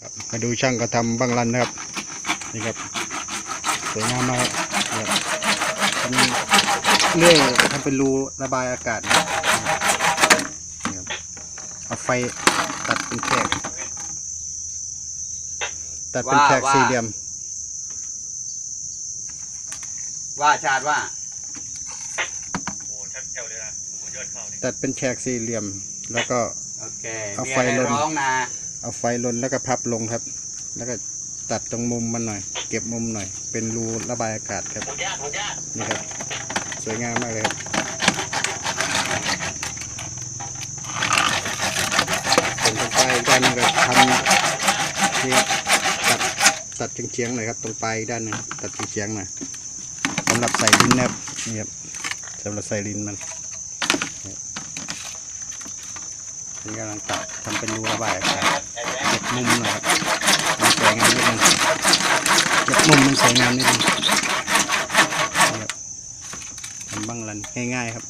ครับมาดูช่างก็ทำบังรันนะครับนี่ครับสวยงามมากครับทำเรื่อยทำเป็นรูระบายอากาศนะครับนี่ครับเอาไฟตัดเป็นแฉกตัดเป็นแฉกว่าสี่เหลี่ยม ว่าชาติว่าตัดเป็นแฉกสี่เหลี่ยม แล้วก็โอเคเอามีไฟอะไรลนร้องนะ เอาไฟลนแล้วก็พับลงครับ แล้วก็ตัดตรงมุมมันหน่อย เก็บมุมหน่อย เป็นรูระบายอากาศครับ นี่ครับ สวยงามมากเลยครับส่วนตรงปลายกด้านนึงก็ทำนี่ครับตัดตัดเฉียงๆหน่อยครับ ตรงปลายด้านหนึงตัดเฉียงๆหน่อยสำหรับใส่ลิ้นนะครับนี่ครับสำหรับใส่ลิ้นมัน นี่กำลังตัดทำเป็นรูระบายอากาศเก็บมุมหน่อยครับมันสวยงามนิดนึงเก็บมุมมันสวยงามนิดนึงนี่ครับทำบ้างรันง่ายๆครับ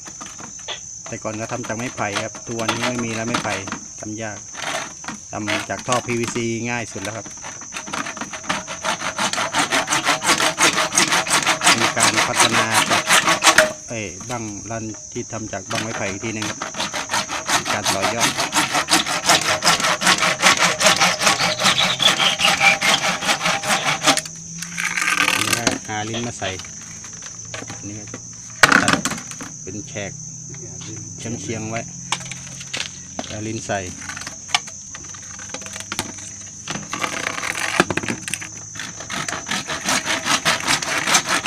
แต่ก่อนก็ทำจากไม้ไผ่ครับตัวนนี้ไม่มีแล้วไม้ไผ่ทำยากทำจากท่อ PVC ง่ายสุดแล้วครับมีการพัฒนาจากเอ้บ้างรันที่ทำจากบ้างไม้ไผ่อีกทีหนึงครับารต่อยอดหาลิ้นมาใส่นนี้ก็ตัดเป็นแฉกเฉียงเฉียงไว้แล้วลิ้นใส่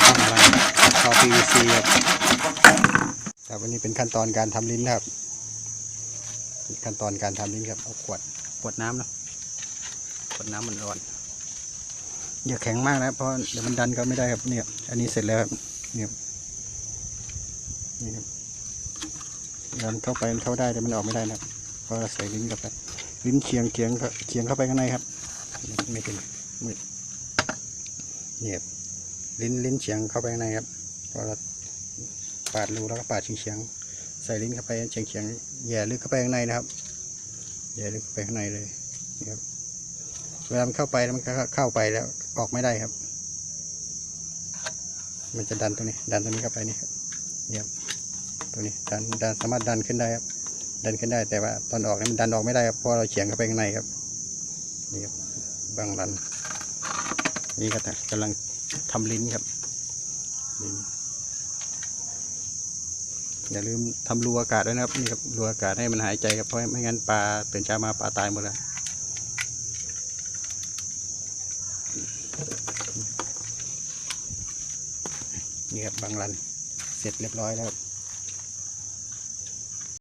ต้องอะไรท่อ PVC ครับครับวันนี้เป็นขั้นตอนการทำลิ้นครับ ขั้นตอนการทำลิ้ครับเอาขวดขวดน้ำเนาะขวดน้ำมันร้อนอย่าแข็งมากนะเพราะเดี๋ยวมันดันก็ไม่ได้ครับเนี่ยอันนี้เสร็จแล้วครับเนี่ยนี่ครับดันเข้าไปมันเข้าได้แต่มันออกไม่ได้นะครับเพราะใส่ลิ้นเข้าไปลิ้นเคียงเคียงเข้าเคียงเข้าไปข้างในครับไม่เป็นมืดเนี่ยลิ้นลิ้นเฉียงเข้าไปข้างในครับเพราะเราปาดรูแล้วก็ปาดเฉียงเฉียง ใส่ลิ้นเข้าไปเฉียงเฉียงแย่ลึกเข้าไปข้างในนะครับแย่ลึกเข้าไปข้างในเลยนี่ครับเวลามันเข้าไปแล้วมันก็เข้าไปแล้วออกไม่ได้ครับ มันจะดันตัวนี้ ดันตัวนี้เข้าไปนี่ครับเนี่ยครับตัวนี้ดันดันสามารถดันขึ้นได้ครับ ดันขึ้นได้แต่ว่าตอนออกนี่มันดันออกไม่ได้ครับเพราะเราเฉียงเข้าไปข้างในครับนี่ครับบางรันนี่ก็กำลังทำลิ้นครับลิ้น อย่าลืมทำรูอากาศด้วยนะครับนี่ครับรูอากาศให้มันหายใจครับเพราะไม่งั้นปลาตื่นเช้ามาปลาตายหมดแล้วนี่ครับบางรันเสร็จเรียบร้อยแล้วครับ